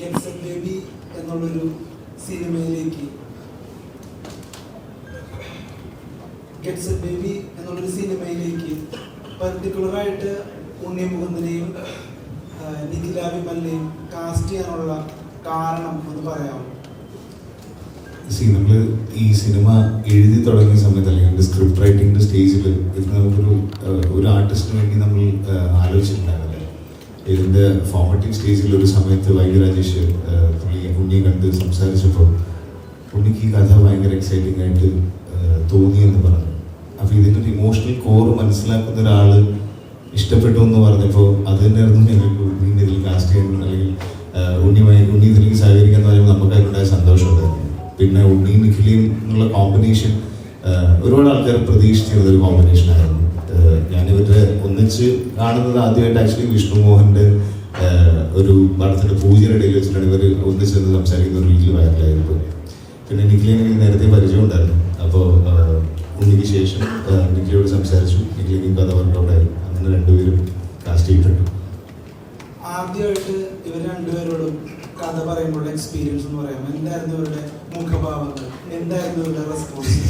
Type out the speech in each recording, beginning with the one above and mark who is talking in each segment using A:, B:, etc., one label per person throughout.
A: Gets baby എന്നുള്ളൊരു സിനിമയിലേക്ക്. Gets baby എന്നുള്ളൊരു സിനിമയിലേക്ക് പർട്ടിക്കുലറായിട്ട് ഉണ്ണി മുകുന്ദനെയും നിഖില വിമലിനെയും കാസ്റ്റ് ചെയ്യാനുള്ള കാരണം എന്ന് പറയാമോ?
B: സി ഈ സിനിമ എഴുതി തുടങ്ങിയ സമയത്ത് അല്ലെങ്കിൽ സ്ക്രിപ്റ്റ് റൈറ്റിംഗിന്റെ സ്റ്റേജിൽ ഇത് നമുക്കൊരു ഒരു ആർട്ടിസ്റ്റിന് വേണ്ടി നമ്മൾ ആഹ്, ഇതിന്റെ ഫോമറ്റിംഗ് സ്റ്റേജിൽ ഒരു സമയത്ത് വൈദ്യരാജേഷ് പുള്ളി ഉണ്ണിയെ കണ്ട് സംസാരിച്ചപ്പോൾ ഉണ്ണിക്ക് ഈ കഥ ഭയങ്കര എക്സൈറ്റിംഗ് ആയിട്ട് ആഹ്, തോന്നി എന്ന് പറഞ്ഞു. അപ്പൊ ഇതിന്റെ ഒരു ഇമോഷണൽ കോർ മനസ്സിലാക്കുന്ന ഒരാൾ ഇഷ്ടപ്പെട്ടു എന്ന് പറഞ്ഞപ്പോൾ അത് തന്നെയായിരുന്നു ഞങ്ങൾക്ക് ഉണ്ണീന്റെ ഇതിൽ കാസ്റ്റ് ചെയ്യുന്നത്. അല്ലെങ്കിൽ ഉണ്ണിയുമായി ഉണ്ണി ഇതിലേക്ക് സഹകരിക്കാൻ പറയുമ്പോൾ നമുക്ക് അതിനുണ്ടായ സന്തോഷമുണ്ടായിരുന്നു പിന്നെ ഉണ്ണി നിഖിലിയും എന്നുള്ള കോമ്പിനേഷൻ ഒരുപാട് ആൾക്കാർ പ്രതീക്ഷിച്ചിരുന്ന ഒരു കോമ്പിനേഷൻ ആയിരുന്നു. ഞാനിവരുടെ ഒന്നിച്ച് കാണുന്നത് ആദ്യമായിട്ട് ആക്ച്വലി വിഷ്ണു മോഹന്റെ ഒരു പടത്തിന്റെ പൂജയുടെ ഇടയിൽ വെച്ചിട്ടാണ് ഇവർ ഒന്നിച്ച് നിന്ന് സംസാരിക്കുന്ന ഒരു വീട്ടിൽ വൈറലായിരുന്നു. പിന്നെ നിഖിലിനെ എനിക്ക് നേരത്തെ പരിചയം ഉണ്ടായിരുന്നു അപ്പോൾ ഉണ്ണിക്ക് ശേഷം നിഖിലിയോട് സംസാരിച്ചു. നിഖിലിനും കഥ പറഞ്ഞിട്ടുണ്ടായിരുന്നു അങ്ങനെ രണ്ടുപേരും കാസ്റ്റ് ചെയ്തിട്ടുണ്ട്.
A: ആദ്യമായിട്ട് ഇവർ രണ്ടുപേരോടും കഥ പറയുമ്പോഴുള്ള എക്സ്പീരിയൻസ് എന്ന് പറയാം എന്തായിരുന്നു ഇവരുടെ മുഖഭാവങ്ങൾ? എന്തായിരുന്നു ഇവരുടെ റെസ്പോൺസ്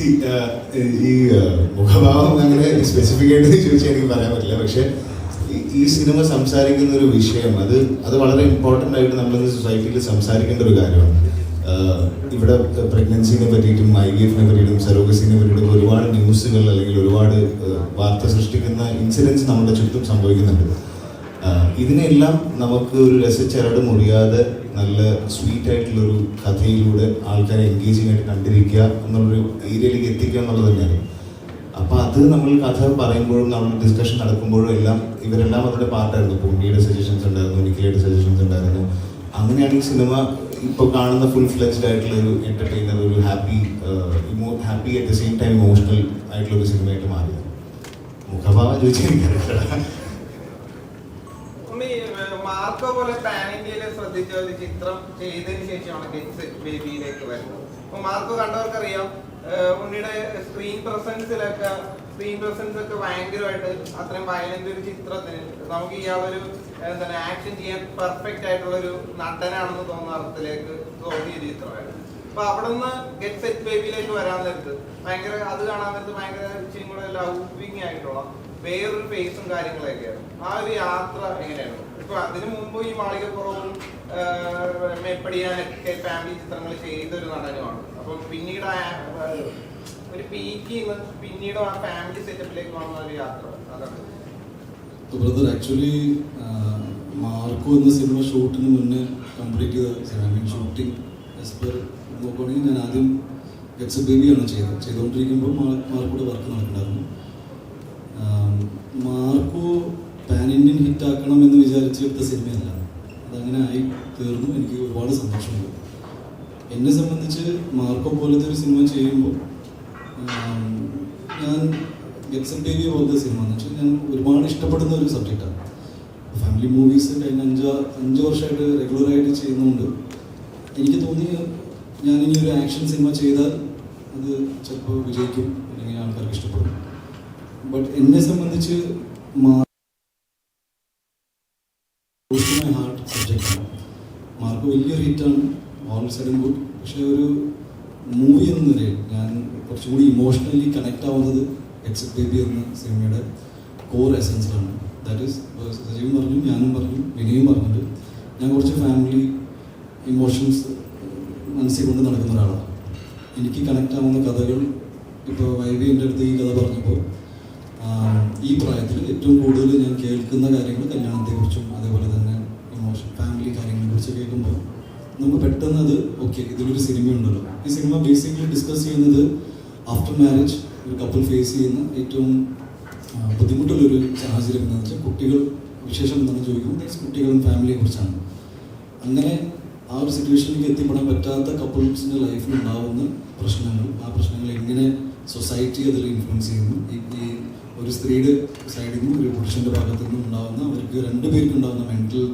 B: ഈ uh, മുഖഭാവം അങ്ങനെ സ്പെസിഫിക് ആയിട്ട് ചോദിച്ചാൽ എനിക്ക് പറയാൻ പറ്റില്ല. പക്ഷെ ഈ- സിനിമ സംസാരിക്കുന്ന ഒരു വിഷയം അത് അത് വളരെ ഇമ്പോർട്ടന്റ് ആയിട്ട് നമ്മൾ സൊസൈറ്റിയിൽ സംസാരിക്കേണ്ട ഒരു കാര്യമാണ്. Uh, ഇവിടെ പ്രഗ്നൻസിനെ പറ്റിയിട്ടും ഐ വി എഫിനെ പറ്റിയിട്ടും സെറോഗസിനെ പറ്റിയിട്ടും ഒരുപാട് ന്യൂസുകൾ അല്ലെങ്കിൽ ഒരുപാട് uh, വാർത്ത സൃഷ്ടിക്കുന്ന ഇൻസിഡൻസ് നമ്മുടെ ചുറ്റും സംഭവിക്കുന്നുണ്ട്. ഇതിനെല്ലാം നമുക്ക് ഒരു രസച്ചരട് മുറിയാതെ നല്ല സ്വീറ്റ് ആയിട്ടുള്ളൊരു കഥയിലൂടെ ആൾക്കാരെ എൻഗേജിങ് ആയിട്ട് കണ്ടിരിക്കുക എന്നുള്ളൊരു ഏരിയയിലേക്ക് എത്തിക്കുക എന്നുള്ളത് തന്നെയാണ്. അപ്പോൾ അത് നമ്മൾ കഥ പറയുമ്പോഴും നമ്മൾ ഡിസ്കഷൻ നടക്കുമ്പോഴും എല്ലാം ഇവരെല്ലാം അതിന്റെ പാർട്ടായിരുന്നു. പുണ്ണിയുടെ സജഷൻസ് ഉണ്ടായിരുന്നു നിഖിലയുടെ സജഷൻസ് ഉണ്ടായിരുന്നു. അങ്ങനെയാണ് ഈ സിനിമ ഇപ്പോൾ കാണുന്ന ഫുൾ ഫ്ലെക്സ്ഡ് ആയിട്ടുള്ള ഒരു എന്റർടൈനർ ഒരു happy emo happy at the same time emotional ആയിട്ടുള്ള ഒരു സിനിമയായിട്ട് മാറിയത്. മുഖഭാവം ചോദിച്ചാൽ
C: ഏഹ്, മാർക്കോ പോലെ പാൻ ഇന്ത്യയിലെ ശ്രദ്ധിച്ച ഒരു ചിത്രം ചെയ്തതിന് ശേഷമാണ് ഗെറ്റ്സ് ബേബിയിലേക്ക് വരുന്നത്. അപ്പൊ മാർക്ക് കണ്ടവർക്കറിയാം ഉണ്ണിയുടെ സ്ക്രീൻ പ്രസൻസിലൊക്കെ സ്ക്രീൻ പ്രസൻസ് ഒക്കെ ഭയങ്കരമായിട്ട് അത്രയും വയലന്റ് ഒരു ചിത്രത്തിന് നമുക്ക് ഇയാളൊരു എന്താണ് ആക്ഷൻ ചെയ്യാൻ പെർഫെക്റ്റ് ആയിട്ടുള്ള ഒരു നടനാണെന്ന് തോന്നുന്ന അർത്ഥത്തിലേക്ക് തോന്നിയ ചിത്രമായിട്ട് അപ്പൊ അവിടെ നിന്ന് ഗെറ്റ് സെറ്റ് ബേബിയിലേക്ക് വരാൻ നേരത്ത് ഭയങ്കര അത് കാണാൻ നേരത്ത് ഭയങ്കര ഇച്ചിരി കൂടെ ലൗവിങ് ആയിട്ടുള്ള വേറൊരു ഫേസും കാര്യങ്ങളൊക്കെയാണ് ആ ഒരു യാത്ര എങ്ങനെയാണ് ഇപ്പൊ അതിനു മുമ്പ് ഈ മാളികപ്പുറവും മേപ്പടിയാനൊക്കെ ഫാമിലി ചിത്രങ്ങൾ ചെയ്ത ഒരു നടനുമാണ്. അപ്പൊ പിന്നീട് ഒരു നിന്ന് പിന്നീട് ആ ഫാമിലി സെറ്റപ്പിലേക്ക് വന്ന ഒരു യാത്ര. അതാണ്.
D: ബ്രദർ ആക്ച്വലി മാർക്കോ എന്ന സിനിമ ഷൂട്ടിന് മുന്നേ കംപ്ലീറ്റ് ചെയ്ത ഐ മീൻ പെർ നോക്കുകയാണെങ്കിൽ ഞാൻ ആദ്യം ഗെറ്റ്സ് ബേബിയാണ് ചെയ്തത്. ചെയ്തുകൊണ്ടിരിക്കുമ്പോൾ മാർക്കോടെ വർക്ക് നടക്കുന്നുണ്ടായിരുന്നു. മാർക്കോ പാൻ ഇന്ത്യൻ ഹിറ്റ് ആക്കണം എന്ന് വിചാരിച്ചെടുത്ത സിനിമയല്ല അതങ്ങനെ ആയി തീർന്നു. എനിക്ക് ഒരുപാട് സന്തോഷമുണ്ട്. എന്നെ സംബന്ധിച്ച് മാർക്കോ പോലത്തെ ഒരു സിനിമ ചെയ്യുമ്പോൾ ഞാൻ ഗെറ്റ്സ് ബേബി പോലത്തെ സിനിമ എന്ന് വെച്ചാൽ ഞാൻ ഒരുപാട് ഇഷ്ടപ്പെടുന്ന ഒരു സബ്ജക്റ്റാണ് ഫാമിലി മൂവീസ് കഴിഞ്ഞ അഞ്ച് അഞ്ച് വർഷമായിട്ട് റെഗുലറായിട്ട് ചെയ്യുന്നുണ്ട് എനിക്ക് തോന്നി ഞാൻ ഇനി ഒരു ആക്ഷൻ സിനിമ ചെയ്താൽ അത് ചിലപ്പോൾ വിജയിക്കും. അല്ലെങ്കിൽ ആൾക്കാർക്ക് ഇഷ്ടപ്പെടും. ബട്ട് എന്നെ സംബന്ധിച്ച് മാ- close മൈ ഹാർട്ട് ആണ്. മാർക്ക് വലിയൊരു ഹിറ്റാണ് ഓൾ സഡൻ ഗുഡ് പക്ഷേ ഒരു മൂവി എന്ന നിലയിൽ ഞാൻ കുറച്ചുകൂടി ഇമോഷണലി കണക്ട് ആവുന്നത് എക്സെപ്റ്റ് ബേബി എന്ന സിനിമയുടെ കോർ എസൻസിലാണ് ദാറ്റ് ഈസ് സജീവൻ പറഞ്ഞു ഞാനും പറഞ്ഞു വിനയും പറഞ്ഞിട്ട് ഞാൻ കുറച്ച് ഫാമിലി ഇമോഷൻസ് മനസ്സിൽ കൊണ്ട് നടക്കുന്ന ഒരാളാണ്. എനിക്ക് കണക്ട് ആവുന്ന കഥകൾ ഇപ്പോൾ വൈബി എന്റെ അടുത്ത് ഈ കഥ പറഞ്ഞപ്പോൾ ഈ പ്രായത്തിൽ ഏറ്റവും കൂടുതൽ ഞാൻ കേൾക്കുന്ന കാര്യങ്ങൾ കല്യാണത്തെക്കുറിച്ചും അതേപോലെ തന്നെ ഇമോഷൻ ഫാമിലി കാര്യങ്ങളെ കുറിച്ച് കേൾക്കുമ്പോൾ നമുക്ക് പെട്ടെന്ന് അത് ഓക്കെ ഇതിലൊരു സിനിമ ഉണ്ടല്ലോ. ഈ സിനിമ ബേസിക്കലി ഡിസ്കസ് ചെയ്യുന്നത് ആഫ്റ്റർ മാരേജ് ഒരു കപ്പിൾ ഫേസ് ചെയ്യുന്ന ഏറ്റവും ബുദ്ധിമുട്ടുള്ളൊരു സാഹചര്യം എന്താണെന്ന് വെച്ചാൽ കുട്ടികൾ വിശേഷം എന്താണെന്ന് ചോദിക്കുമ്പോൾ കുട്ടികളും ഫാമിലിയെ കുറിച്ചാണ്. അങ്ങനെ ആ ഒരു സിറ്റുവേഷനിലേക്ക് എത്തിപ്പെടാൻ പറ്റാത്ത കപ്പിൾസിന്റെ ലൈഫിൽ ഉണ്ടാവുന്ന പ്രശ്നങ്ങൾ ആ പ്രശ്നങ്ങൾ എങ്ങനെ സൊസൈറ്റി അതിൽ ഇൻഫ്ലുവൻസ് ചെയ്യുന്നു? ഈ ഒരു സ്ത്രീയുടെ സൈഡിൽ നിന്നും ഒരു പുരുഷന്റെ ഭാഗത്തു നിന്നും ഉണ്ടാകുന്ന അവർക്ക് രണ്ടുപേർക്ക് ഉണ്ടാകുന്ന മെന്റൽ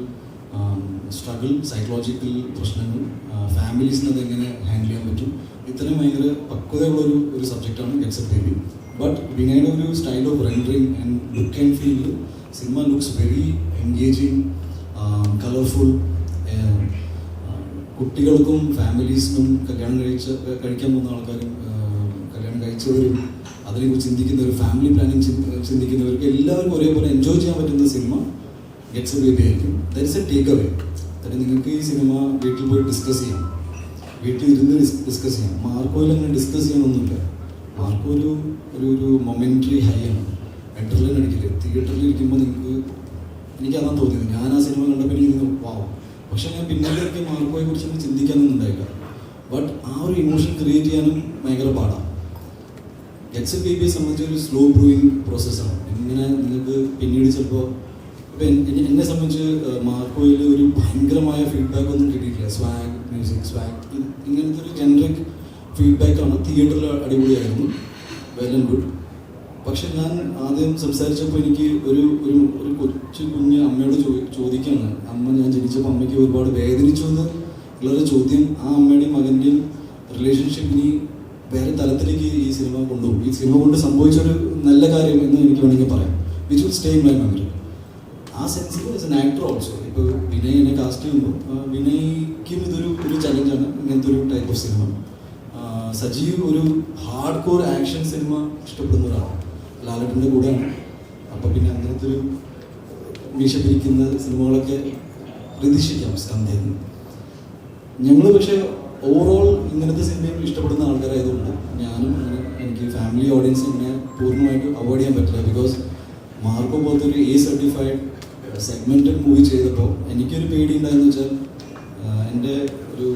D: സ്ട്രഗിൾ സൈക്കോളജിക്കൽ പ്രശ്നങ്ങൾ ഫാമിലീസിന് എങ്ങനെ ഹാൻഡിൽ ചെയ്യാൻ പറ്റും? ഇത്രയും ഭയങ്കര പക്വതയുള്ള ഒരു സബ്ജക്റ്റാണ് എക്സെപ്റ്റ് ബേബി ബട്ട് വിനയുടെ ഒരു style of rendering and look and feel cinema looks very engaging colourful കുട്ടികൾക്കും ഫാമിലീസിനും കല്യാണം കഴിച്ച കഴിക്കാൻ പോകുന്ന ആൾക്കാരും കല്യാണം കഴിച്ചവരും അതിനെക്കുറിച്ച് ചിന്തിക്കുന്നവർ ഫാമിലി പ്ലാനിങ് ചിന്തിക്കുന്നവർക്ക് എല്ലാവർക്കും ഒരേപോലെ എൻജോയ് ചെയ്യാൻ പറ്റുന്ന സിനിമ ഗെറ്റ്സ് എ ബേബി ആയിരിക്കും. ദാറ്റ്സ് എ ടേക്ക് അവേ അതായത് നിങ്ങൾക്ക് ഈ സിനിമ വീട്ടിൽ പോയി ഡിസ്കസ് ചെയ്യാം. വീട്ടിൽ ഇരുന്ന് ഡിസ്കസ് ചെയ്യാം. മാർക്കോയിൽ അങ്ങനെ ഡിസ്കസ് ചെയ്യാനൊന്നുമില്ല. മാർക്കോ ഒരു ഒരു ഒരു മൊമെന്ററി ഹൈ ആണ്. എന്റർലൈൻ അടിക്കില്ല? തിയേറ്ററിൽ ഇരിക്കുമ്പോൾ നിങ്ങൾക്ക് എനിക്ക് അതാണ് തോന്നിയത്. ഞാൻ ആ സിനിമ കണ്ടപ്പോൾ എനിക്ക് വാവും പക്ഷെ ഞാൻ പിന്നീട് മാർക്കോയെ കുറിച്ചൊന്നും ചിന്തിക്കാനൊന്നും ഉണ്ടായില്ല. ബട്ട് ആ ഒരു ഇമോഷൻ ക്രിയേറ്റ് ചെയ്യാനും ഭയങ്കര പാടാണ് എക്സ് എഫ് ബേബിയെ സംബന്ധിച്ച് ഒരു സ്ലോ ബ്രൂയിങ് പ്രോസസ്സാണ് ഇങ്ങനെ നിങ്ങൾക്ക് പിന്നീട് ചിലപ്പോൾ ഇപ്പം എന്നെ സംബന്ധിച്ച് മാർക്കോയിൽ ഒരു ഭയങ്കരമായ ഫീഡ്ബാക്ക് ഒന്നും കിട്ടിയിട്ടില്ല. സ്വാഗ് മ്യൂസിക് സ്വാഗ് ഇങ്ങനത്തെ ഒരു ജനറിക് ഫീഡ്ബാക്കാണ് തിയേറ്ററിൽ അടിപൊളിയായിരുന്നു. വെൽ ആൻഡ് ഗുഡ് പക്ഷെ ഞാൻ ആദ്യം സംസാരിച്ചപ്പോൾ എനിക്ക് ഒരു ഒരു ഒരു കൊച്ചു കുഞ്ഞ് അമ്മയോട് ചോ ചോദിക്കുകയാണ് അമ്മ ഞാൻ ജനിച്ചപ്പോൾ അമ്മയ്ക്ക് ഒരുപാട് വേദനിച്ചു എന്ന്. ഉള്ളൊരു ചോദ്യം. ആ അമ്മയുടെയും മകന്റെയും റിലേഷൻഷിപ്പിനി വേറെ തലത്തിലേക്ക് ഈ സിനിമ കൊണ്ടുപോകും. ഈ സിനിമ കൊണ്ട് സംഭവിച്ചൊരു നല്ല കാര്യം എന്ന് എനിക്ക് വേണമെങ്കിൽ പറയാം. Which will stay in my memory ആ സെൻസിൽ ആസ് എൻ ആക്ടർ ഓൾസോ ഇപ്പോൾ വിനയ് എന്നെ കാസ്റ്റ് ചെയ്യുമ്പോൾ വിനയ്ക്കും ഇതൊരു ഒരു ചലഞ്ചാണ് ഇങ്ങനത്തെ ഒരു ടൈപ്പ് ഓഫ് സിനിമ സജീവ് ഒരു ഹാർഡ് കോർ ആക്ഷൻ സിനിമ ഇഷ്ടപ്പെടുന്ന ഒരാളാണ്. ലാലട്ടിന്റെ കൂടെയാണ്. അപ്പോൾ പിന്നെ അങ്ങനത്തെ ഒരു മീശ പിരിക്കുന്ന സിനിമകളൊക്കെ പ്രതീക്ഷിക്കാം സ്കന്ധയിൽ ഞങ്ങൾ പക്ഷേ ഓവറോൾ ഇങ്ങനത്തെ സിനിമയും ഇഷ്ടപ്പെടുന്ന ആൾക്കാരായതുകൊണ്ട് ഞാനും എനിക്ക് ഫാമിലി ഓഡിയൻസ് ഇങ്ങനെ പൂർണമായിട്ട് അവോയ്ഡ് ചെയ്യാൻ പറ്റില്ല. ബിക്കോസ് മാർക്കോ പോലത്തെ ഒരു എ സർട്ടിഫൈഡ് സെഗ്മെന്റഡ് മൂവി ചെയ്തപ്പോൾ എനിക്കൊരു പേടി ഉണ്ടായെന്ന് വെച്ചാൽ ആഹ് എന്റെ ഒരു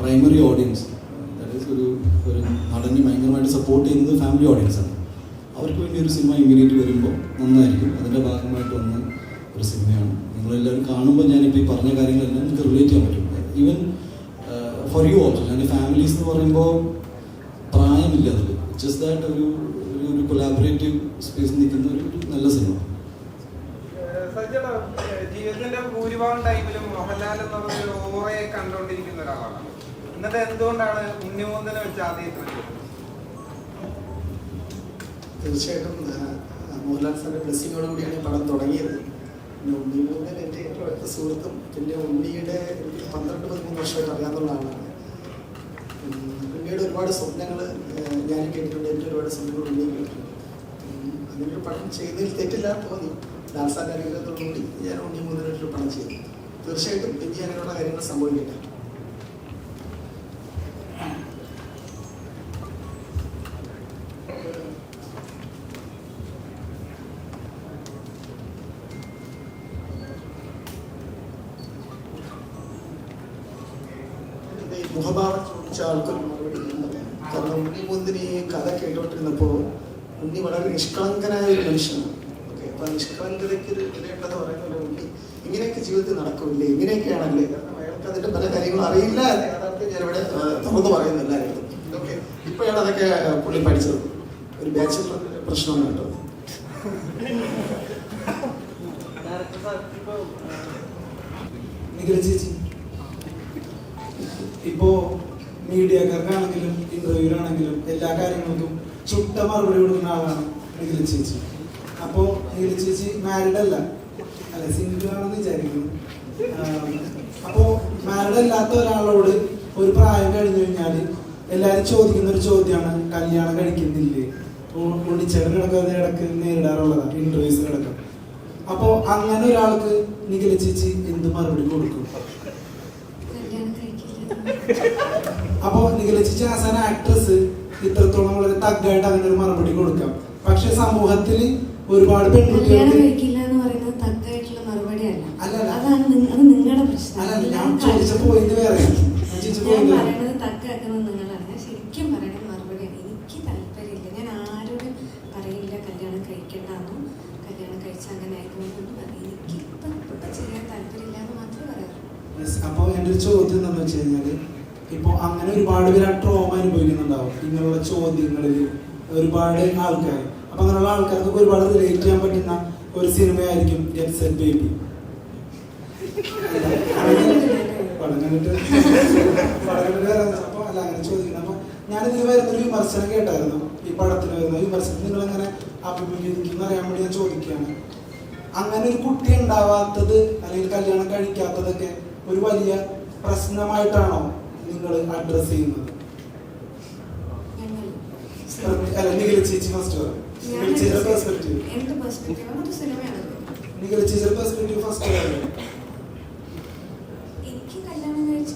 D: പ്രൈമറി ഓഡിയൻസ് ദാറ്റ് ഒരു ഒരു നടനെ ഭയങ്കരമായിട്ട് സപ്പോർട്ട് ചെയ്യുന്നത് ഫാമിലി ഓഡിയൻസാണ് അവർക്ക് വേണ്ടി ഒരു സിനിമ ഇമ്മീഡിയറ്റ് വരുമ്പോൾ നന്നായിരിക്കും. അതിന്റെ ഭാഗമായിട്ട് വന്ന ഒരു സിനിമയാണ് നിങ്ങളെല്ലാവരും കാണുമ്പോൾ ഞാനിപ്പോൾ ഈ പറഞ്ഞ കാര്യങ്ങളെല്ലാം എനിക്ക് റിലേറ്റ് ചെയ്യാൻ പറ്റും ഈവൻ ഫോർ യു ഓൾസോ ഞാൻ ഫാമിലീസ് എന്ന് പറയുമ്പോൾ പ്രായമില്ല അതിൽ ജസ്റ്റ് ദാറ്റ് ഒരു ഒരു ഒരു കൊലാബറേറ്റീവ് സ്പേസ് നിൽക്കുന്ന ഒരു നല്ല സിനിമ.
C: സജ്ജട ജീവിതത്തിന്റെ ഭൂരിഭാഗം ടൈമിലും മോഹൻലാൽ എന്ന് പറഞ്ഞ ഓറയെ കണ്ടുകൊണ്ടിരിക്കുന്ന ഒരാളാണ്. എന്നിട്ട് എന്തുകൊണ്ടാണ് ഉണ്ണിമൂന്തനെ വെച്ച് ആദ്യം ഇത്ര ചെയ്തത്?
E: തീർച്ചയായിട്ടും ആ, മോഹൻലാൽ സാറിന്റെ ബ്ലെസ്സിങ്ങോട് കൂടിയാണ് ഈ പടം തുടങ്ങിയത്. പിന്നെ ഉണ്ണിമൂന്നൻ എന്റെ ഏറ്റവും അടുത്ത സുഹൃത്തും പിന്നെ ഉണ്ണിയുടെ എനിക്ക് പന്ത്രണ്ട് പതിമൂന്ന് വർഷമായിട്ട് അറിയാവുന്ന ആളാണ്. ഉണ്ണിയുടെ ഒരുപാട് സ്വപ്നങ്ങൾ ഞാൻ കേട്ടിട്ടുണ്ട്. എന്റെ ഒരുപാട് സ്വപ്നങ്ങൾ ഉണ്ണി കേട്ടിട്ടുണ്ട് അങ്ങനൊരു പഠനം ചെയ്തതിൽ തെറ്റില്ല തോന്നി. ലാൽ സാറിന്റെ അനുഗ്രഹത്തോടുകൂടി ഞാൻ ഉണ്ണി മുതലൊരു പഠനം ചെയ്തു. തീർച്ചയായിട്ടും ഇനി അങ്ങനെയുള്ള കാര്യങ്ങൾ സംഭവിക്കില്ല. മുഖഭാവം ചോദിച്ച ആൾക്കൊരു മറുപടി കാരണം മുന്തിരി കഥ കേട്ടോണ്ടിരുന്നപ്പോ ഉണ്ണി വളരെ നിഷ്കളങ്കനായ ഒരു മനുഷ്യനാണ്. ഓക്കെ അപ്പൊ നിഷ്കളങ്കതയ്ക്ക് ഒരു വിലയുണ്ടെന്ന് പറയുന്നത് ഉണ്ണി ഇങ്ങനെയൊക്കെ ജീവിതത്തിൽ നടക്കില്ലേ? ഇങ്ങനെയൊക്കെയാണല്ലേ? കാരണം അയാൾക്ക് അതിന്റെ പല കാര്യങ്ങളും അറിയില്ല യഥാർത്ഥം ഞാനിവിടെ ഇവിടെ തുറന്നു പറയുന്നില്ലായിരുന്നു ഓക്കെ ഇപ്പോഴാണ് അതൊക്കെ പുള്ളി പഠിച്ചത്. ഒരു ബാച്ചിലർ പ്രശ്നമാണ് കേട്ടോ.
C: ഇപ്പോ
A: മീഡിയക്കാർക്കാണെങ്കിലും ഇന്റർവ്യൂരാണെങ്കിലും എല്ലാ കാര്യങ്ങൾക്കും ചുട്ട മറുപടി കൊടുക്കുന്ന ആളാണ് നിഖില ചേച്ചി. അപ്പോ നിഖില ചേച്ചി മാരിഡ് അല്ല. അല്ല സിംഗിൾ ആണെന്ന് വിചാരിക്കുന്നു. അപ്പോ മാരീഡ് അല്ലാത്ത ഒരാളോട് ഒരു പ്രായം കഴിഞ്ഞു കഴിഞ്ഞാൽ എല്ലാവരും ചോദിക്കുന്ന ഒരു ചോദ്യമാണ് കല്യാണം കഴിക്കുന്നില്ലേ? ഉണ്ണിച്ചേട്ടനടക്കം കിടക്കാതെ ഇടയ്ക്ക് നേരിടാറുള്ളതാ ഇന്റർവ്യൂസ് കിടക്കാം. അപ്പോ അങ്ങനെ ഒരാൾക്ക് നിഖില ചേച്ചി എന്ത് മറുപടി കൊടുക്കും?
F: കല്യാണം കഴിക്കില്ല.
A: അപ്പോ നിഖില ചേച്ചി ആസ് ആൻ ആക്ട്രസ് ഇത്രത്തോളം വളരെ തഗ്ഗായിട്ട് അങ്ങനെ ഒരു മറുപടി കൊടുക്കാം. പക്ഷെ സമൂഹത്തിൽ ഒരുപാട് പെൺകുട്ടികൾക്ക് അല്ല ഞാൻ ചോദിച്ച പോയിന്റ് വേറെ. ചോദിച്ച പോയിന്റ്
F: ശരിക്കും മറുപടിയാണ്. എനിക്ക് താല്പര്യമില്ല. ഞാൻ ആരോടും പറയില്ല കല്യാണം കഴിക്കണ്ടെന്നോ കല്യാണം കഴിച്ച അങ്ങനെ ആയിരുന്നു പറയും എനിക്ക് ഇപ്പം ഇപ്പം ചെയ്യാൻ താല്പര്യമില്ല എന്ന് മാത്രമേ പറയാറുള്ളൂ.
A: അപ്പൊ എന്റെ ഒരു ചോദ്യം എന്താണെന്ന് വെച്ച് കഴിഞ്ഞാൽ ഇപ്പൊ അങ്ങനെ ഒരുപാട് പേര് ആ ട്രോമ അനുഭവിക്കുന്നുണ്ടാവും. ഇങ്ങനെയുള്ള ചോദ്യങ്ങളിൽ ഒരുപാട് ആൾക്കാർ അപ്പൊ അങ്ങനെയുള്ള ആൾക്കാർക്ക് ഒരുപാട് റിലേറ്റ് ചെയ്യാൻ പറ്റുന്ന ഒരു സിനിമയായിരിക്കും ഗെറ്റ് സെറ്റ് ബേബി പടം കണ്ടിട്ട് വരാൻ അല്ല വിമർശനം കേട്ടായിരുന്നു. ഈ പടത്തിന് വരുന്ന വിമർശനം നിങ്ങൾ എങ്ങനെ അഭിമുഖീകരിക്കുന്ന അറിയാൻ വേണ്ടി ഞാൻ ചോദിക്കുകയാണ്. അങ്ങനെ ഒരു കുട്ടി ഉണ്ടാവാത്തത് അല്ലെങ്കിൽ കല്യാണം കഴിക്കാത്തതൊക്കെ ഒരു വലിയ പ്രശ്നമായിട്ടാണോ നിങ്ങൾ അഡ്രസ് ചെയ്യുന്നത്? നിഖില ചേച്ചി first perspective Nikhila perspective first പറയാം
F: എനിക്ക് കല്യാണം കഴിച്ച്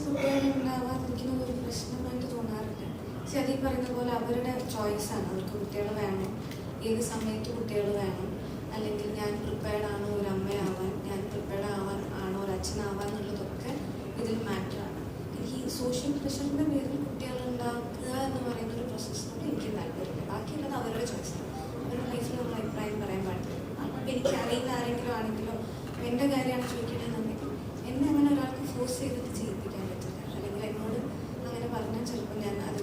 F: ഒരു പ്രശ്നമായിട്ട് തോന്നാറില്ല. പക്ഷെ അതീ പറയുന്ന പോലെ അവരുടെ ചോയ്സാണ് അവർക്ക് കുട്ടികൾ വേണം. ഏത് സമയത്ത് കുട്ടികൾ വേണം. അല്ലെങ്കിൽ ഞാൻ പ്രിപ്പയർഡ് ആണോ ഒരു അമ്മയാവാൻ ഞാൻ പ്രിപ്പയർഡ് ആവാൻ ആണോ ഒരു അച്ഛനാവാൻ എന്നുള്ളതൊക്കെ ഇതിൽ എനിക്ക് ഈ സോഷ്യൽ പ്രഷറിന്റെ പേരിൽ കുട്ടികൾ ഉണ്ടാക്കുക എന്ന് പറയുന്ന ഒരു പ്രോസസ്സിനോട് എനിക്ക് താല്പര്യമില്ല. ബാക്കിയുള്ളത് അവരുടെ ചോയ്സാണ് അവരുടെ ലൈഫിൽ നമ്മൾ അഭിപ്രായം പറയാൻ പാടില്ല. അപ്പം എനിക്ക് അറിയുന്ന ആരെങ്കിലും ആണെങ്കിലോ എന്റെ കാര്യമാണ് ചോദിക്കേണ്ടതെന്നുണ്ടെങ്കിൽ എന്നെ അങ്ങനെ ഒരാൾക്ക് ഫോഴ്സ് ചെയ്തിട്ട് ചെയ്യിപ്പിക്കാൻ പറ്റില്ല. അല്ലെങ്കിൽ എന്നോട് അങ്ങനെ പറഞ്ഞാൽ ചിലപ്പോൾ ഞാൻ അത്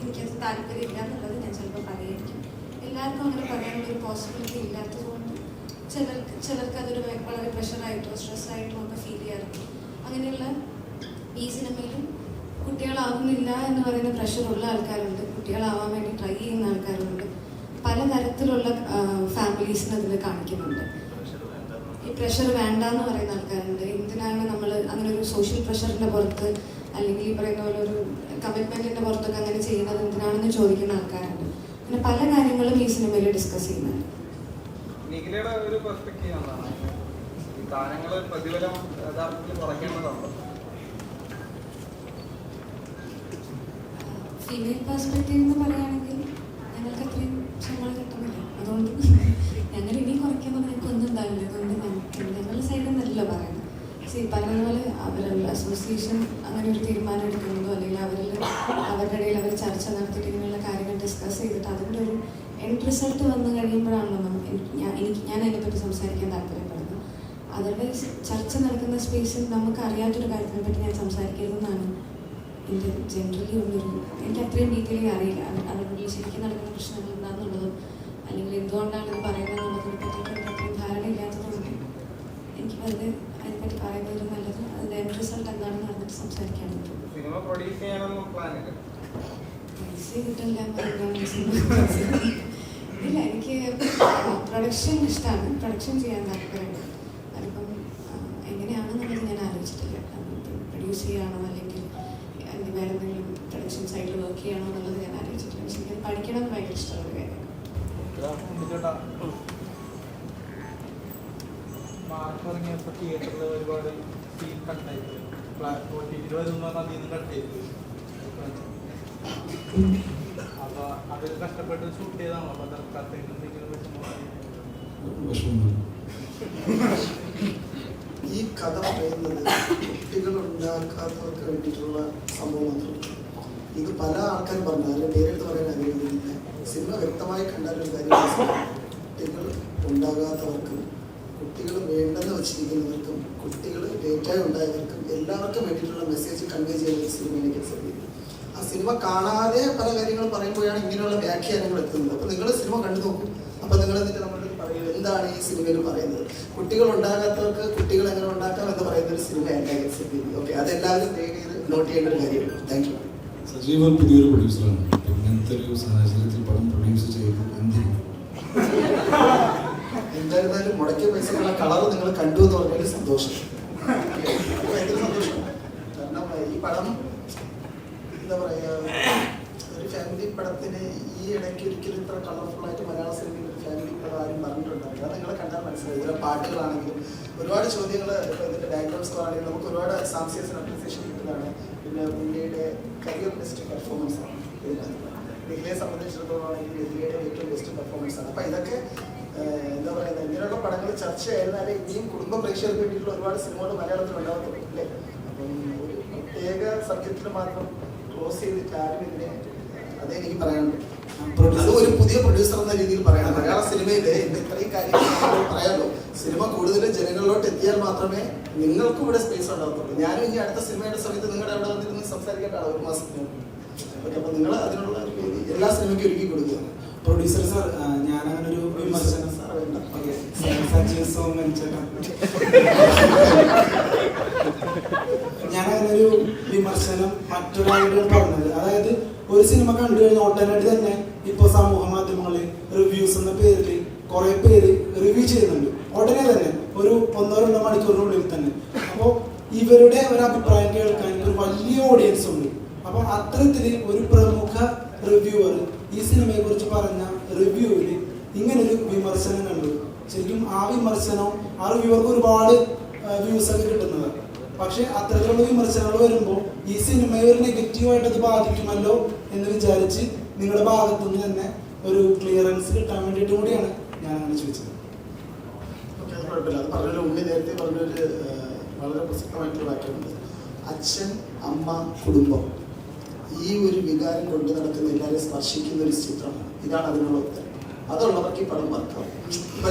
F: എനിക്കത് താല്പര്യമില്ല എന്നുള്ളത് ഞാൻ ചിലപ്പോൾ പറയായിരിക്കും. എല്ലാവർക്കും അങ്ങനെ പറയാനുള്ള ഒരു പോസിബിലിറ്റി ഇല്ലാത്തതുകൊണ്ട് ചിലർക്ക് ചിലർക്ക് അതൊരു വളരെ പ്രഷറായിട്ടോ സ്ട്രെസ്സായിട്ടോ ഒക്കെ ഫീൽ ചെയ്യാറുണ്ട്. അങ്ങനെയുള്ള ഈ സിനിമയിലും കുട്ടികളാവുന്നില്ല എന്ന് പറയുന്ന പ്രഷറുള്ള ആൾക്കാരുണ്ട്. കുട്ടികളാവാൻ വേണ്ടി ട്രൈ ചെയ്യുന്ന ആൾക്കാരുണ്ട്. പലതരത്തിലുള്ള ഫാമിലീസിന് അതിൽ കാണിക്കുന്നുണ്ട്. ഈ പ്രഷർ വേണ്ട എന്ന് പറയുന്ന ആൾക്കാരുണ്ട്. എന്തിനാണ് നമ്മൾ അങ്ങനെ ഒരു സോഷ്യൽ പ്രഷറിന്റെ പുറത്ത് അല്ലെങ്കിൽ ഈ പറയുന്ന പോലെ ഒരു കമ്മിറ്റ്മെന്റിന്റെ പുറത്തൊക്കെ അങ്ങനെ ചെയ്യുന്നത്? എന്തിനാണെന്ന് ചോദിക്കുന്ന ആൾക്കാരുണ്ട്. അങ്ങനെ പല കാര്യങ്ങളും ഈ സിനിമയിൽ ഡിസ്കസ് ചെയ്യുന്നുണ്ട്.
C: താരങ്ങൾ പ്രതിഫലം യഥാർത്ഥത്തിൽ കുറയ്ക്കേണ്ടതുണ്ടോ?
F: ഫീമെയിൽ പെർസ്പെക്റ്റീവ് എന്ന് പറയുകയാണെങ്കിൽ ഞങ്ങൾക്ക് അത്രയും ശമ്പളം കിട്ടുന്നില്ല. അതുകൊണ്ട് ഞങ്ങൾ ഇനി കുറയ്ക്കുമ്പോൾ ഞങ്ങൾക്ക് ഒന്നും ഉണ്ടാവില്ല. അതുകൊണ്ട് ഞങ്ങളുടെ സൈഡിൽ നിന്നല്ലോ പറയുന്നത്. സി പറഞ്ഞതുപോലെ അവരുടെ അസോസിയേഷൻ അങ്ങനെ ഒരു തീരുമാനം എടുക്കുന്നതോ അല്ലെങ്കിൽ അവരിൽ അവരുടെ ഇടയിൽ അവർ ചർച്ച നടത്തിയിട്ട് ഇങ്ങനെയുള്ള കാര്യങ്ങൾ ഡിസ്കസ് ചെയ്തിട്ട് അതിന്റെ ഒരു എൻഡ് റിസൾട്ട് വന്നു കഴിയുമ്പോഴാണല്ലോ ഞാൻ എനിക്ക് ഞാൻ അതിനെപ്പറ്റി സംസാരിക്കാൻ താല്പര്യപ്പെടുന്നത്. അതർവൈസ് ചർച്ച നടക്കുന്ന സ്പേസിൽ നമുക്ക് അറിയാത്തൊരു കാര്യത്തിനെ പറ്റി ഞാൻ സംസാരിക്കരുതെന്നാണ് എന്റെ ജനറലി ഉള്ളൊരു എനിക്ക് അത്രയും ഡീറ്റെയിൽ അറിയില്ല. അവരുടെ ശരിക്കും നടക്കുന്ന പ്രശ്നങ്ങൾ എന്താണെന്നുള്ളതും അല്ലെങ്കിൽ എന്തുകൊണ്ടാണ് ഇത് പറയുന്നത് എന്നുള്ളതിനെ പറ്റിയിട്ട് എനിക്ക് അത്രയും ധാരണ ഇല്ലാത്തതുകൊണ്ട് എനിക്ക് വളരെ അതിനെപ്പറ്റി പറയുന്നത് നല്ലത് അതിന്റെ എന്റെ റിസൾട്ട് എന്താണെന്ന് പറഞ്ഞിട്ട് സംസാരിക്കാൻ പറ്റും. പൈസ കിട്ടില്ല. ഇല്ല. എനിക്ക് പ്രൊഡക്ഷൻ ഇഷ്ടമാണ് പ്രൊഡക്ഷൻ ചെയ്യാൻ താല്പര്യമുണ്ട്. അതിപ്പം എങ്ങനെയാണെന്നുള്ളത് ഞാൻ ആലോചിച്ചിട്ടില്ല. പ്രൊഡ്യൂസ് ചെയ്യാണോ പ്രൊഡക്ഷൻ സൈഡിൽ വർക്ക് ചെയ്യണോ എന്നുള്ളത് ഞാൻ ആലോചിച്ചിട്ടില്ല. പക്ഷെ എനിക്ക് പഠിക്കണം എന്ന് ഭയങ്കര ഇഷ്ടമുള്ള കാര്യം.
G: മാർക്ക് ഇറങ്ങിയപ്പോൾ തിയേറ്ററിൽ ഒരുപാട് സീൻ നിന്ന് അപ്പോൾ അത് കഷ്ടപ്പെട്ട് ഷൂട്ട് ചെയ്താണോ? അപ്പൊ തൽക്കാലത്തേക്ക് എന്തെങ്കിലും വിഷമമായി
E: ഈ കഥ പറയുന്നത് കുട്ടികൾ ഉണ്ടാക്കാത്തവർക്ക് വേണ്ടിയിട്ടുള്ള സംഭവം മാത്രമല്ല ഇത് പല ആൾക്കാരും പറഞ്ഞു. അതിന്റെ പേരെടുത്ത് പറയാൻ ആഗ്രഹിക്കുന്നില്ല. സിനിമ വ്യക്തമായി കണ്ടാൽ കാര്യം. കുട്ടികൾ ഉണ്ടാകാത്തവർക്കും കുട്ടികൾ വേണ്ടെന്ന് വച്ചിരിക്കുന്നവർക്കും കുട്ടികൾ ഏറ്റവും ഉണ്ടായവർക്കും എല്ലാവർക്കും വേണ്ടിയിട്ടുള്ള മെസ്സേജ് കൺവേ ചെയ്യുന്ന ഒരു സിനിമ എനിക്ക് ശ്രദ്ധിക്കും ആ സിനിമ കാണാതെ പല കാര്യങ്ങളും പറയുമ്പോഴാണ് ഇങ്ങനെയുള്ള വ്യാഖ്യാനങ്ങൾ എത്തുന്നത്. അപ്പൊ നിങ്ങൾ സിനിമ കണ്ടു നോക്കും. അപ്പൊ നിങ്ങൾ എന്നിട്ട് നമ്മളോട് പറയും എന്താണ് ഈ സിനിമയിൽ പറയുന്നത്? കുട്ടികൾ ഉണ്ടാകാത്തവർക്ക് കുട്ടികൾ എങ്ങനെ ഉണ്ടാക്കാം എന്ന് പറയുന്ന ഒരു സിനിമ എന്റെ ശ്രദ്ധിക്കും ഓക്കെ അതെല്ലാവരും നോട്ട് ചെയ്യേണ്ട ഒരു കാര്യമാണ്. താങ്ക് യു
D: സജീവൻ പുതിയൊരു പ്രൊഡ്യൂസറാണ് ഇങ്ങനത്തെ ഒരു സാഹചര്യത്തിൽ പടം പ്രൊഡ്യൂസ് ചെയ്ത് എന്തിനും
E: എന്തായിരുന്നാലും മുടക്കിയ പൈസക്കുള്ള കളർ നിങ്ങൾ കണ്ടു എന്ന് പറഞ്ഞാൽ സന്തോഷം. ഭയങ്കര സന്തോഷം. കാരണം ഈ പടം എന്താ പറയുക ഒരു ഫാമിലി പടത്തിന് ഈ ഇടയ്ക്ക് ഒരിക്കലും ഇത്ര കളർഫുൾ ആയിട്ട് മലയാള സിനിമയിൽ ഒരു ഫാമിലി പടം ആരും അത് നിങ്ങൾ കണ്ടാൽ മനസ്സിലായി ഇതിലെ പാട്ടുകളാണെങ്കിലും ഒരുപാട് ചോദ്യങ്ങൾ ഇപ്പോൾ ഇതിന്റെ ബാക്ക്ഗ്രൗണ്ട് സ്കോർ ആണെങ്കിലും നമുക്ക് ഒരുപാട് സാംസ്കാരിക അപ്രീസിയേഷൻ കിട്ടുന്നതാണ്. പിന്നെ ഉണ്ണിയുടെ കരിയർ ബെസ്റ്റ് പെർഫോമൻസ് ആണ്. ഡിഗ്രിയെ സംബന്ധിച്ചിടത്തോളം ആണെങ്കിൽ രതികയുടെ ഏറ്റവും ബെസ്റ്റ് പെർഫോമൻസ് ആണ്. അപ്പൊ ഇതൊക്കെ എന്താ പറയുക ഇങ്ങനെയുള്ള പടങ്ങൾ ചർച്ചയായിരുന്നാലേ ഇനിയും കുടുംബ പ്രേക്ഷകർക്ക് വേണ്ടിയിട്ടുള്ള ഒരുപാട് സിനിമകൾ മലയാളത്തിൽ ഉണ്ടാകത്തുള്ളൂ അല്ലേ? അപ്പം ഒരു പ്രത്യേക സബ്ജക്റ്റിൽ മാത്രം ക്ലോസ് ചെയ്തിട്ട് ആരും ഇതിനെ അതേ എനിക്ക് പറയാനുള്ളൂ. അത് ഒരു പുതിയ പ്രൊഡ്യൂസർ എന്ന രീതിയിൽ പറയണം. മലയാള സിനിമയിലെ ഇത്രയും കാര്യങ്ങൾ പറയാമല്ലോ സിനിമ കൂടുതൽ ജനങ്ങളിലോട്ട് എത്തിയാൽ മാത്രമേ നിങ്ങൾക്കും ഇവിടെ സ്പേസ് ഉണ്ടാകത്തുള്ളൂ. ഞാനും ഇനി അടുത്ത സിനിമയുടെ സമയത്ത് നിങ്ങളുടെ അവിടെ വന്നിരുന്ന് സംസാരിക്കേണ്ടതാണ്. ഒരു മാസത്തിന് ഓക്കെ അപ്പൊ നിങ്ങൾ അതിനുള്ള ഒരു വേദി എല്ലാ സിനിമയ്ക്കും ഒരുക്കി കൊടുക്കുക.
A: പ്രൊഡ്യൂസർ സാർ ഞാൻ അങ്ങനെ ഒരു വിമർശനം
E: സാർ വേണ്ട
A: ഓക്കെ ഒരു വിമർശനം മറ്റൊരാളുടെ പറഞ്ഞത്. അതായത് ഒരു സിനിമ കണ്ടു കഴിഞ്ഞാൽ ഉടനടി തന്നെ ഇപ്പൊ സമൂഹ മാധ്യമങ്ങളിൽ റിവ്യൂസ് എന്ന പേരിൽ കുറെ പേര് റിവ്യൂ ചെയ്യുന്നുണ്ട്. ഉടനെ തന്നെ ഒരു ഒന്നോ രണ്ടോ മണിക്കൂറിനുള്ളിൽ തന്നെ. അപ്പോൾ ഇവരുടെ ഒരു അഭിപ്രായം കേൾക്കാൻ ഒരു വലിയ ഓഡിയൻസ് ഉണ്ട്. അപ്പോൾ അത്തരത്തിൽ ഒരു പ്രമുഖ റിവ്യൂവർ ഈ സിനിമയെ കുറിച്ച് പറഞ്ഞ റിവ്യൂവിൽ ഇങ്ങനൊരു വിമർശനം കണ്ടു. ശരിക്കും ആ വിമർശനം ആ റിവ്യൂവർക്ക് ഒരുപാട് വ്യൂസ് ഒക്കെ കിട്ടുന്നത്. പക്ഷെ അത്തരത്തിലുള്ള വിമർശനങ്ങൾ വരുമ്പോൾ ഈ സിനിമയെ ഒരു നെഗറ്റീവായിട്ട് അത് ബാധിക്കുമല്ലോ എന്ന് വിചാരിച്ച് നിങ്ങളുടെ ഭാഗത്തു നിന്ന് തന്നെ ഒരു ക്ലിയറൻസ് കിട്ടാൻ വേണ്ടിയിട്ട് കൂടിയാണ് ഞാൻ അങ്ങനെ ചോദിച്ചത്
E: അത് ഉണ്ണി നേരത്തെ പറഞ്ഞൊരു വളരെ പ്രസക്തമായിട്ടുള്ള വാക്യമുണ്ട്. അച്ഛൻ അമ്മ കുടുംബം ഈ ഒരു വികാരം കൊണ്ടു നടക്കുന്ന എല്ലാവരെയും സ്പർശിക്കുന്ന ഒരു ചിത്രമാണ്. ഇതാണ് അതിനുള്ള ഉത്തരം. അതുള്ളവർക്ക് ഈ പടം വർക്കാവും ഇപ്പൊ.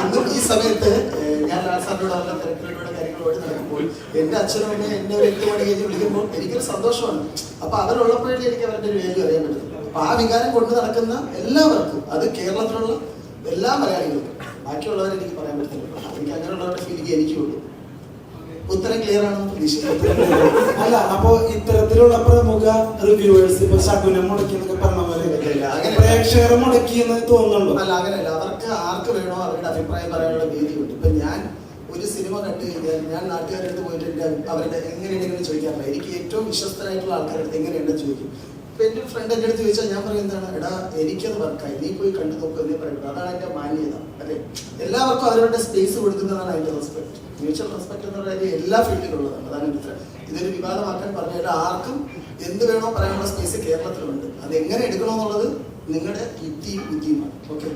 E: ഇന്നും ഈ സമയത്ത് ഞാൻ സാറിനോട് അവരുടെ തിരക്കിലൂടെ കാര്യങ്ങളോട് നടക്കുമ്പോൾ എന്റെ അച്ഛനും എന്നെ എന്നെ ഒരു എട്ട് മണി കഴിഞ്ഞ് വിളിക്കുമ്പോൾ എനിക്കൊരു സന്തോഷമാണ്. അപ്പൊ അവരുള്ളപ്പോഴേ എനിക്ക് അവരുടെ ഒരു വേഗം അറിയാൻ പറ്റും. അപ്പൊ ആ വികാരം കൊണ്ട് നടക്കുന്ന എല്ലാവർക്കും അത് കേരളത്തിലുള്ള എല്ലാ മലയാളികൾക്കും ബാക്കിയുള്ളവരെ എനിക്ക് പറയാൻ പറ്റില്ല. എനിക്ക് അങ്ങനെയുള്ളവരുടെ ഫീലിംഗ് എനിക്കുള്ളൂ ഉത്തരം ക്ലിയർ ആണെന്ന് പ്രതീക്ഷിക്കുന്നു
A: അല്ല അപ്പോ ഇത്തരത്തിലുള്ള പ്രമുഖ റിവ്യൂവേഴ്സ് ഇപ്പൊ ശകുനം മുടക്കി എന്നൊക്കെ പറഞ്ഞ പോലെ പ്രേക്ഷകരെ മുടക്കി എന്ന് തോന്നുന്നുണ്ടോ?
E: അല്ല അങ്ങനെയല്ല. അവർക്ക് ആർക്ക് വേണോ അവരുടെ അഭിപ്രായം പറയാനുള്ള വേദിയുണ്ട് ഇപ്പൊ ഞാൻ ഒരു സിനിമ കണ്ടു കഴിഞ്ഞാൽ ഞാൻ നാട്ടുകാരുടെ അടുത്ത് പോയിട്ട് എന്റെ അവരുടെ എങ്ങനെയുണ്ടെങ്കിലും ചോദിക്കാറില്ല എനിക്ക് ഏറ്റവും വിശ്വസ്തരായിട്ടുള്ള ആൾക്കാരുടെ അടുത്ത് എങ്ങനെയുണ്ടെന്ന് ചോദിക്കും. ഇപ്പൊ എന്റെ ഫ്രണ്ട് എന്റെ അടുത്ത് ചോദിച്ചാൽ ഞാൻ പറയുന്നതാണ് എടാ എനിക്കത് വർക്കായി നീ പോയി കണ്ടു നോക്കുക എന്നേ പറയുന്നത് അതാണ് എന്റെ മാന്യത അല്ലേ? എല്ലാവർക്കും അവരുടെ സ്പേസ് കൊടുക്കുന്നതാണ് അതിന്റെ റെസ്പെക്ട് മ്യൂച്വൽ റെസ്പെക്ട് എന്ന് പറയുന്നത് എല്ലാ ഫീൽഡിലുള്ളതാണ് അതാണ് ഉത്തരം ഇതൊരു വിവാദമാക്കാൻ പറഞ്ഞാൽ ആർക്കും എന്ത് വേണോ പറയാനുള്ള സ്പേസ് കേരളത്തിലുണ്ട്. അത് എങ്ങനെ എടുക്കണമെന്നുള്ളത് നിങ്ങളുടെ യുക്തിയും ബുദ്ധിയുമാണ്. ഓക്കെ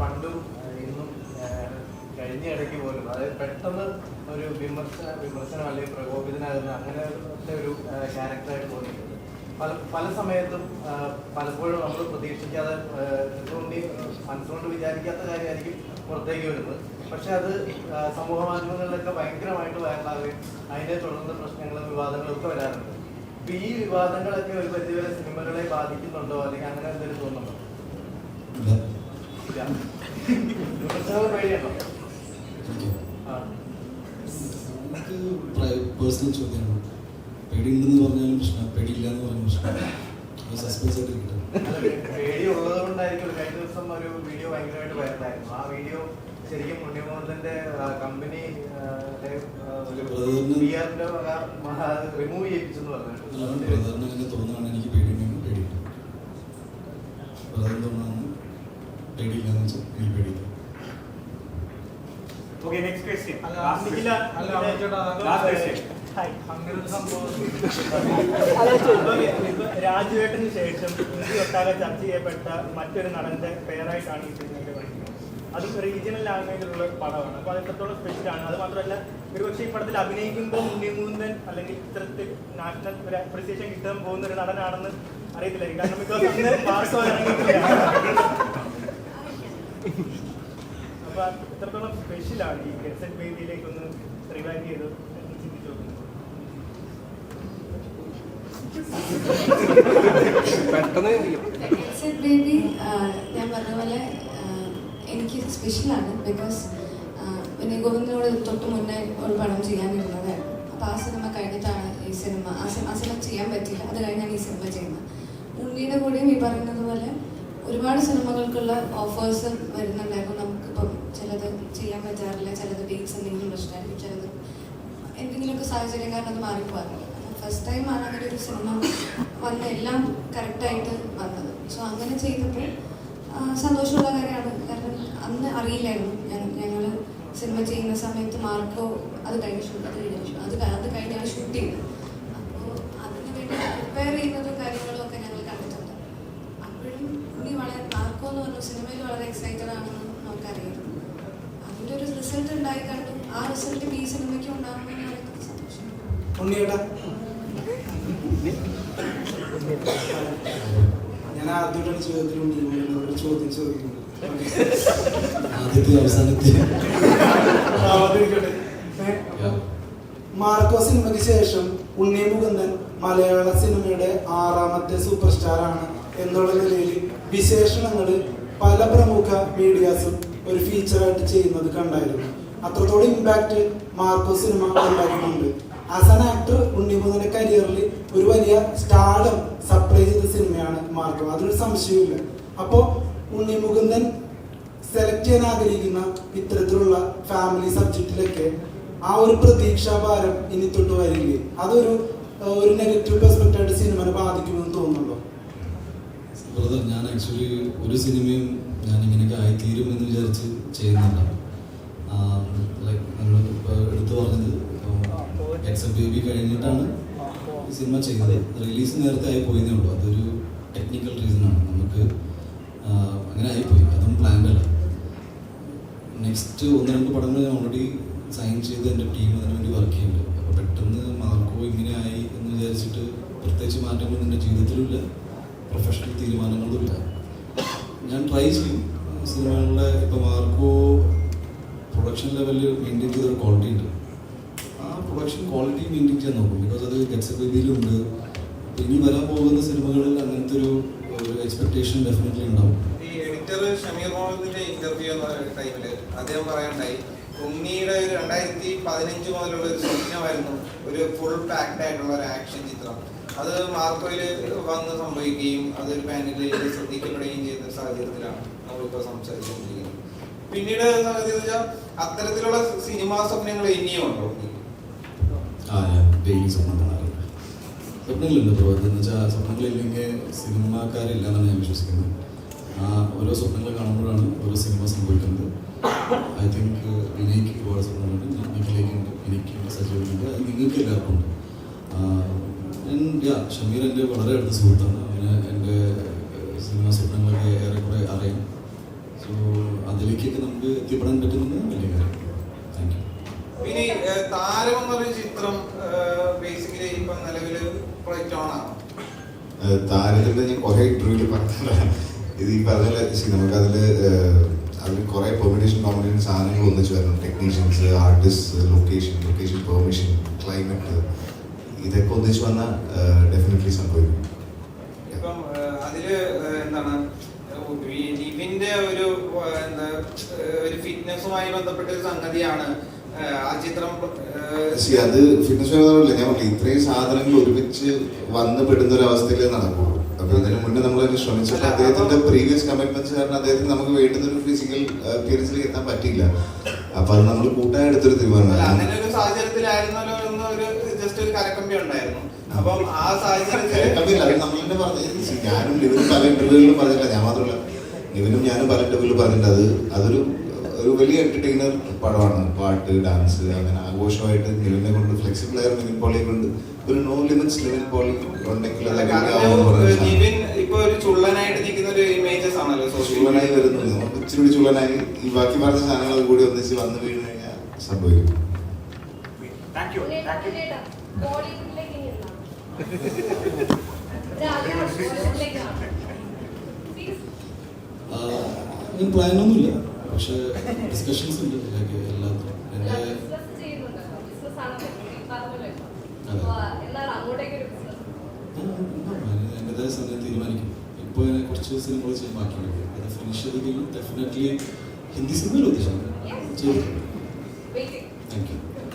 H: പണ്ടും കഴിഞ്ഞ ഇടയ്ക്ക് പോലും അതായത് പെട്ടെന്ന് ഒരു വിമർശന വിമർശനം അല്ലെങ്കിൽ പ്രകോപിതനാകുന്ന അങ്ങനെ ഒരു ക്യാരക്ടറായിട്ട് തോന്നിയിട്ടുണ്ട്. പല പല സമയത്തും പലപ്പോഴും നമ്മൾ പ്രതീക്ഷിക്കാതെ ചിലപ്പോൾ മനസ്സുകൊണ്ട് വിചാരിക്കാത്ത കാര്യമായിരിക്കും പുറത്തേക്ക് വരുന്നത്. പക്ഷെ അത് സമൂഹ മാധ്യമങ്ങളിലൊക്കെ ഭയങ്കരമായിട്ട് വൈറലാകുകയും അതിനെ തുടർന്ന് പ്രശ്നങ്ങളും വിവാദങ്ങളും ഒക്കെ വരാറുണ്ട്. അപ്പൊ ഈ വിവാദങ്ങളൊക്കെ ഒരു പരിധിവരെ സിനിമകളെ ബാധിക്കുന്നുണ്ടോ? അല്ലെങ്കിൽ അങ്ങനെ എന്തെങ്കിലും തോന്നുന്നുണ്ടോ. വിമർശനങ്ങൾ പേടിയുണ്ടോ
D: പേഴ്സണൽ ചോദ്യമാണ്. പേടിയുണ്ടെന്ന് പറഞ്ഞാലും പ്രശ്നം പേടിയില്ല എന്ന് പറഞ്ഞാലും പ്രശ്നം. സസ്പെൻസ് ആയിട്ട്
H: പേടി കഴിഞ്ഞ ദിവസം ഒരു വീഡിയോ ഭയങ്കരമായിട്ട് വൈറലായിരുന്നു. ആ വീഡിയോ ശരിക്കും ഉണ്ണിമോഹന്റെ കമ്പനി റിമൂവ് ചെയ്യിപ്പിച്ചെന്ന്
D: അല്ലാണ്ട്
H: പറഞ്ഞു
D: ബ്രദറിന് അങ്ങനെ തോന്നുകയാണ് എനിക്ക് പേടിയുണ്ടെങ്കിൽ പേടിയില്ല. ബ്രദറിന് തോന്നുന്നു പേടിയില്ല എന്ന് വെച്ചാൽ എനിക്ക് പേടിയില്ല.
I: Okay next question last question
G: രാജുവേട്ടന് ശേഷം ഇന്ത്യ ഒട്ടാകെ ചർച്ച ചെയ്യപ്പെട്ട മറ്റൊരു നടന്റെ പേരായിട്ടാണ് ഈ സിനിമയുടെ പഠിക്കുന്നത് അത് റീജിയണൽ ലാംഗ്വേജിലുള്ള പടമാണ്. അപ്പോൾ അത് എത്രത്തോളം സ്പെഷ്യലാണ് അത് മാത്രമല്ല ഒരുപക്ഷെ ഈ പടത്തിൽ അഭിനയിക്കുമ്പോൾ ഉണ്ണിമൂന്തൻ അല്ലെങ്കിൽ ഇത്തരത്തിൽ നാഷണൽ ഒരു അപ്രിസിയേഷൻ കിട്ടാൻ പോകുന്ന ഒരു നടനാണെന്ന് അറിയത്തില്ലായിരിക്കും. കാരണം ബിക്കോസ് അന്ന് ഇറങ്ങിയിട്ടില്ല. അപ്പൊ എത്രത്തോളം സ്പെഷ്യലാണ് ഈ ഗസറ്റ് വേദിയിലേക്ക് ഒന്ന് റിവൈൻഡ് ചെയ്ത് ചിന്തിച്ചു
C: പെട്ടെന്ന്
F: ബേബി ഞാൻ പറഞ്ഞ പോലെ എനിക്ക് സ്പെഷ്യലാണ് ബിക്കോസ് പിന്നെ ഗോവിന്ദനോട് തൊട്ട് മുന്നേ ഒരു പടം ചെയ്യാനിരുന്നതായിരുന്നു. അപ്പോൾ ആ സിനിമ കഴിഞ്ഞിട്ടാണ് ഈ സിനിമ ആ സിനിമ ആ സിനിമ ചെയ്യാൻ പറ്റില്ല അത് കഴിഞ്ഞാണ് ഈ സിനിമ ചെയ്യുന്നത്. ഉണ്ണിയുടെ കൂടെയും ഈ പറയുന്നത് പോലെ ഒരുപാട് സിനിമകൾക്കുള്ള ഓഫേഴ്സ് വരുന്നുണ്ടായിരുന്നു. ചിലത് ചെയ്യാൻ പറ്റാറില്ല ചിലത് ഡേറ്റ്സ് എന്തെങ്കിലും പ്രശ്നമായിരിക്കും ചിലത് എന്തെങ്കിലുമൊക്കെ സാഹചര്യം കാരണം അത് മാറിപ്പോകാറുണ്ട് ഫസ്റ്റ് ടൈം ആണ് അങ്ങനെ ഒരു സിനിമ വന്ന് എല്ലാം കറക്റ്റായിട്ട് വന്നത്. സോ അങ്ങനെ ചെയ്തപ്പോൾ സന്തോഷമുള്ള കാര്യമാണ്. കാരണം അന്ന് അറിയില്ലായിരുന്നു. ഞങ്ങൾ സിനിമ ചെയ്യുന്ന സമയത്ത് മാർക്കോ അത് കഴിഞ്ഞ് ഷൂട്ട് അത് കഴിഞ്ഞ അത് അത് കഴിഞ്ഞാണ് ഷൂട്ട് ചെയ്യുന്നത് അപ്പോൾ അതിന് വേണ്ടി പ്രിപ്പയർ ചെയ്യുന്നതും കാര്യങ്ങളും ഒക്കെ ഞങ്ങൾ കണ്ടിട്ടുണ്ട് അപ്പോഴും ഉണ്ണി വളരെ മാർക്കോ എന്ന് പറഞ്ഞ സിനിമയിൽ വളരെ എക്സൈറ്റഡ് ആണെന്ന് നമുക്കറിയാം അതിന്റെ ഒരു റിസൾട്ട് ഉണ്ടായി കണ്ടു ആ റിസൾട്ട് ഈ സിനിമയ്ക്ക് ഉണ്ടാകുമെന്ന് പറയുന്നത് സന്തോഷം
A: ഉണ്ണിയേട്ടാ. ഞാൻ ആദ്യമായിട്ടാണ് ചോദ്യത്തിൽ ഉണ്ണിയോട് ചോദ്യം ചോദിക്കുന്നത്.
D: ആദ്യത്തെ അവസാനത്തെ.
A: മാർക്കോ സിനിമയ്ക്ക് ശേഷം ഉണ്ണി മുകുന്ദൻ മലയാള സിനിമയുടെ ആറാമത്തെ സൂപ്പർ സ്റ്റാർ ആണ് എന്നുള്ള നിലയിൽ വിശേഷണങ്ങൾ പല പ്രമുഖ മീഡിയാസും ഒരു ഫീച്ചറായിട്ട് ചെയ്യുന്നത് കണ്ടായിരുന്നു. അത്രത്തോളം ഇമ്പാക്ട് മാർക്കോ സിനിമ ഉണ്ടാക്കുന്നുണ്ട് ആസ് ആൻ ആക്ടർ ഉണ്ണിമുകുന്ദന്റെ കരിയറിൽ ഒരു വലിയ സ്റ്റാർഡം സപ്ലൈ ചെയ്ത സിനിമയാണ് മാർഗം. അതൊരു സംശയമില്ല അപ്പോൾ ഉണ്ണി മുകുന്ദൻ സെലക്ട് ചെയ്യാൻ ആഗ്രഹിക്കുന്ന ഇത്തരത്തിലുള്ള ഫാമിലി സബ്ജക്റ്റിലൊക്കെ ആ ഒരു പ്രതീക്ഷാഭാരം ഇനി തൊട്ട് വരില്ലേ? അതൊരു ഒരു നെഗറ്റീവ് പെർസ്പെക്റ്റായിട്ട് സിനിമനെ ബാധിക്കുമെന്ന് തോന്നുന്നുണ്ടോ?
D: ബ്രദർ ഞാൻ ആക്ച്വലി ഒരു സിനിമയും ഞാൻ ഇങ്ങനെയൊക്കെ ആയിത്തീരുമെന്ന് വിചാരിച്ച് ചെയ്യുന്നുണ്ടാവും. ലൈക്ക് നമ്മൾ എടുത്തു പറഞ്ഞത് എക്സൽ ബേബി കഴിഞ്ഞിട്ടാണ് സിനിമ ചെയ്തത്. റിലീസ് നേരത്തെ ആയി പോയതേ ഉള്ളൂ. അതൊരു ടെക്നിക്കൽ റീസൺ ആണ്. നമുക്ക് അങ്ങനെ ആയിപ്പോയി അതും പ്ലാൻഡ് അല്ല. നെക്സ്റ്റ് ഒന്ന് രണ്ട് പടങ്ങൾ ഞാൻ ഓൾറെഡി സൈൻ ചെയ്ത് എന്റെ ടീം അതിനു വേണ്ടി വർക്ക് ചെയ്യുന്നുണ്ട്. അപ്പോൾ പെട്ടെന്ന് മാർക്കോ ഇങ്ങനെ ആയി എന്ന് വിചാരിച്ചിട്ട് പ്രത്യേകിച്ച് മാറ്റങ്ങൾ എന്റെ ജീവിതത്തിലുമില്ല പ്രൊഫഷണൽ തീരുമാനങ്ങളുമില്ല ഞാൻ ട്രൈ ചെയ്യും. സിനിമകളിലെ ഇപ്പോൾ മാർക്കോ പ്രൊഡക്ഷൻ ലെവലിൽ മെയിന്റെയിൻ ചെയ്തൊരു ക്വാളിറ്റി ഉണ്ട്. പ്രൊഡക്ഷൻ ക്വാളിറ്റി മെയിന്റെയിൻ ചെയ്യാൻ നോക്കും. ബിക്കോസ് അത് ഗെറ്റ്സ് അപ്പോൾ ഇനി വരാൻ പോകുന്ന സിനിമകളിൽ അങ്ങനത്തെ ഒരു എക്സ്പെക്ടേഷൻ ഡെഫിനറ്റ്ലി ഉണ്ടാവും.
C: ഈ എഡിറ്റർ ഷമീർ മോഹമ്മദിന്റെ ഇന്റർവ്യൂ ടൈമിൽ അദ്ദേഹം പറയണ്ടായി ഉണ്ണിയുടെ ഒരു രണ്ടായിരത്തി പതിനഞ്ച് മുതലുള്ള ഒരു സ്വപ്നമായിരുന്നു ഒരു ഫുൾ പാക്ഡ് ആയിട്ടുള്ള ഒരു ആക്ഷൻ ചിത്രം. അത് മാർക്കോയിൽ വന്ന് സംഭവിക്കുകയും അതൊരു പാനലിൽ ശ്രദ്ധിക്കപ്പെടുകയും ചെയ്ത സാഹചര്യത്തിലാണ് നമ്മളിപ്പോൾ സംസാരിച്ചുകൊണ്ടിരിക്കുന്നത്. പിന്നീട് സംഗതി വെച്ചാൽ അത്തരത്തിലുള്ള സിനിമാ സ്വപ്നങ്ങൾ ഇനിയും ഉണ്ടോ
D: ഡെയിലി സ്വപ്നം കാണാറുണ്ട് സ്വപ്നങ്ങളുണ്ട് ബ്രോ എന്ന് വെച്ചാൽ സ്വപ്നങ്ങളില്ലെങ്കിൽ സിനിമാക്കാരില്ല എന്നാണ് ഞാൻ വിശ്വസിക്കുന്നത് ആ ഓരോ സ്വപ്നങ്ങൾ കാണുമ്പോഴാണ് ഓരോ സിനിമ സംഭവിക്കുന്നത് ഐ തിങ്ക് വിനയ്ക്ക് ഒരുപാട് സ്വപ്നങ്ങളുണ്ട് നിഖിലേക്കുണ്ട് എനിക്കുണ്ട് സജീവനുണ്ട് അത് നിങ്ങൾക്ക് എല്ലാവർക്കും ഉണ്ട് യാ ഷമീർ എന്റെ വളരെ അടുത്ത സുഹൃത്താണ്. അവന് എന്റെ സിനിമ സ്വപ്നങ്ങളൊക്കെ ഏറെക്കുറെ അറിയാം. സോ അതിലേക്കൊക്കെ നമുക്ക് എത്തിപ്പെടാൻ പറ്റുന്നത് വലിയ കാര്യം താങ്ക് യു
C: ഇനി താരം എന്നൊരു ചിത്രം ബേസിക്കലി ഇപ്പൊ നിലവിൽ പ്രൊജക്റ്റ്
B: താരത്തിന്റെ ഞാൻ കുറെ ഇന്റർവ്യൂവിൽ പറഞ്ഞതാണ് ഇത് ഈ പറഞ്ഞ നമുക്ക് അതിൽ നമുക്കതിൽ അതിൽ കുറെ പെർമിഷൻ കോമ്പിനേഷൻ സാധനങ്ങൾ ഒന്നിച്ച് വരണം. Technicians artist location location permission climate ഇതൊക്കെ ഒന്നിച്ച് വന്നാൽ ഡെഫിനറ്റ്ലി സംഭവിക്കും.
C: ഇപ്പം അതിൽ എന്താണ് ഒരു എന്താ ഒരു ഫിറ്റ്നസുമായി ബന്ധപ്പെട്ട ഒരു സംഗതിയാണ് ആ ചിത്രം
B: അത് ഫിറ്റ്നസ് വേണമെന്നില്ല ഞാൻ പറഞ്ഞു ഇത്രയും സാധനങ്ങൾ ഒരുമിച്ച് വന്ന് പെടുന്ന ഒരു അവസ്ഥയിലേ നടക്കുള്ളൂ. അപ്പൊ ഇതിനു മുന്നേ നമ്മൾ അതിന് ശ്രമിച്ചിട്ട് അദ്ദേഹത്തിന്റെ പ്രീവിയസ് കമ്മിറ്റ്മെന്റ്സ് കാരണം അദ്ദേഹത്തിന് നമുക്ക് വേണ്ടുന്ന ഒരു ഫിസിക്കൽ അപ്പിയറൻസിലേക്ക് എത്താൻ പറ്റില്ല അപ്പൊ അത് നമ്മൾ കൂട്ടായി എടുത്തൊരു
C: അല്ല,
B: തീരുമാനമാണ്.
C: അങ്ങനെ ഒരു സാഹചര്യത്തിലായിരുന്നല്ലോ എന്ന് ഒരു ജസ്റ്റ് ഒരു ഉണ്ടായിരുന്നു. അപ്പം ആ സാഹചര്യത്തിൽ
B: കമ്മില്ല അത് നമ്മൾ തന്നെ പറഞ്ഞു. ഞാനും ലിവിനും പല ഇന്റർവ്യൂകളിലും പറഞ്ഞില്ല ഞാൻ മാത്രമല്ല ഇവനും ഞാനും പല ഇന്റർവ്യൂവിലും പറഞ്ഞിട്ടുണ്ട്. അത് അതൊരു ഒരു വലിയ എന്റർടൈനർ പടമാണ്. പാട്ട് ഡാൻസ് അങ്ങനെ ആഘോഷമായിട്ട് നിലവിനെ കൊണ്ട് ഫ്ലെക്സിബിൾ ആയ നിവിൻ പോളിയെ കൊണ്ട് ഒരു നോ ലിമിറ്റ്സ് നിവിൻ പോളി ഉണ്ടെങ്കിൽ
C: ഇപ്പൊ ഒരു ചുള്ളനായിട്ട് നിൽക്കുന്ന ഒരു ഇമേജസ് ആണല്ലോ സോഷ്യൽ
B: ചുള്ളനായി വരുന്നത്. നമുക്ക് ഇച്ചിരി കൂടി ചുള്ളനായി. ഈ ബാക്കി പറഞ്ഞ സാധനങ്ങൾ കൂടി ഒന്നിച്ച് വന്നു വീണ് കഴിഞ്ഞാൽ സംഭവിക്കും.
G: താങ്ക് യു താങ്ക് യു
I: ബോളിവുഡിലേക്ക് ഇനി
D: പ്ലാനൊന്നുമില്ല പക്ഷേ ഡിസ്കഷൻസ് ഉണ്ട് like
I: എല്ലാത്തിനും എന്റെ?
D: എന്റെതായ സമയം തീരുമാനിക്കും. ഇപ്പോൾ കുറച്ച് സിനിമകൾ ചെയ്യാൻ ബാക്കിയുണ്ട്. അത് ഫിനിഷ് ചെയ്തെങ്കിലും ഡെഫിനറ്റ്ലി ഹിന്ദി സിനിമയിൽ ഉദ്ദേശിക്കുന്നത്
I: Yes.
D: ചെയ്തു. Thank you